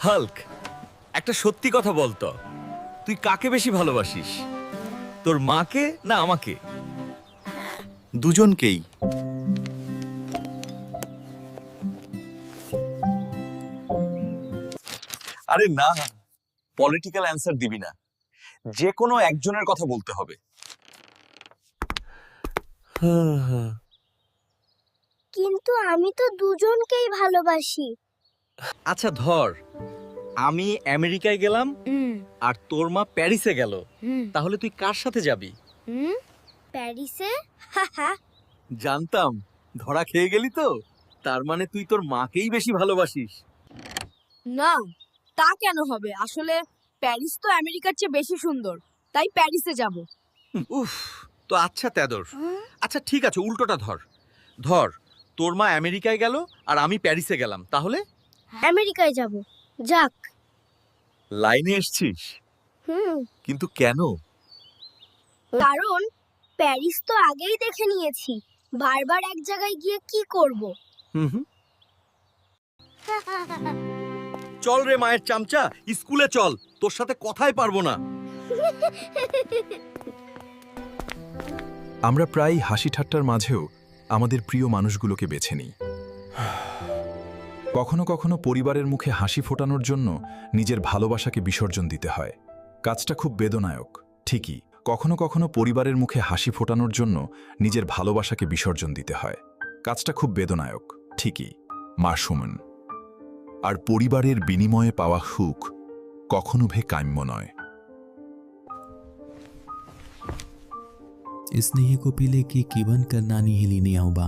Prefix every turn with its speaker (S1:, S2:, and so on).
S1: Hulk একটা সত্যি কথা বলতো। তুই কাকে বেশি ভালোবাসিস? তোর মাকে না আমাকে?
S2: দুজনকেই।
S1: আরে না পলিটিক্যাল অ্যান্সার দিবি না। যে কোনো একজনের কথা বলতে হবে।
S3: কিন্তু আমি তো দুজনকেই ভালোবাসি।
S1: আচ্ছা ধর আমি আমেরিকায় গেলাম আর তোর মা প্যারিসে গেল। তাহলে তুই কার সাথে যাবি?
S3: প্যারিসে?
S1: জানতাম ধরা খেয়ে গেলি তো। তার মানে তুই তোর মাকেই বেশি ভালোবাসিস।
S4: না তা কেন হবে? আসলে প্যারিস তো আমেরিকার চেয়ে বেশি সুন্দর তাই প্যারিসে যাব।
S1: উফ তো আচ্ছা তেদর। আচ্ছা ঠিক আছে উল্টোটা ধর। ধর তোর মা আমেরিকায় গেল আর আমি প্যারিসে গেলাম তাহলে?
S3: আমেরিকায় যাব। যাক।
S1: লাইনে এসছিস?
S3: হুম।
S1: কিন্তু কেন?
S3: কারণ প্যারিস তো আগেই দেখে নিয়েছি। বারবার এক জায়গায় গিয়ে কি করব।
S1: চল রে মায়ের চামচা স্কুলে চল। তোর সাথে কথাই পারব না।
S5: আমরা প্রায় হাসি ঠাট্টার মাঝেও আমাদের প্রিয় মানুষগুলোকে বেছে নিই। কখনো কখনো পরিবারের মুখে হাসি ফোটানোর জন্য নিজের ভালোবাসাকে বিসর্জন দিতে হয় কাজটা খুব বেদনায়ক ঠিকই কখনো কখনো পরিবারের মুখে হাসি ফোটানোর জন্য নিজের ভালোবাসাকে বিসর্জন দিতে হয় কাজটা খুব বেদনায়ক ঠিকই মা সুমন আর পরিবারের বিনিময়ে পাওয়া সুখ কখনো ভে কাম্য নয়
S6: स्नेह को पीले की कीवन करना नहीं हिली नहीं आऊबा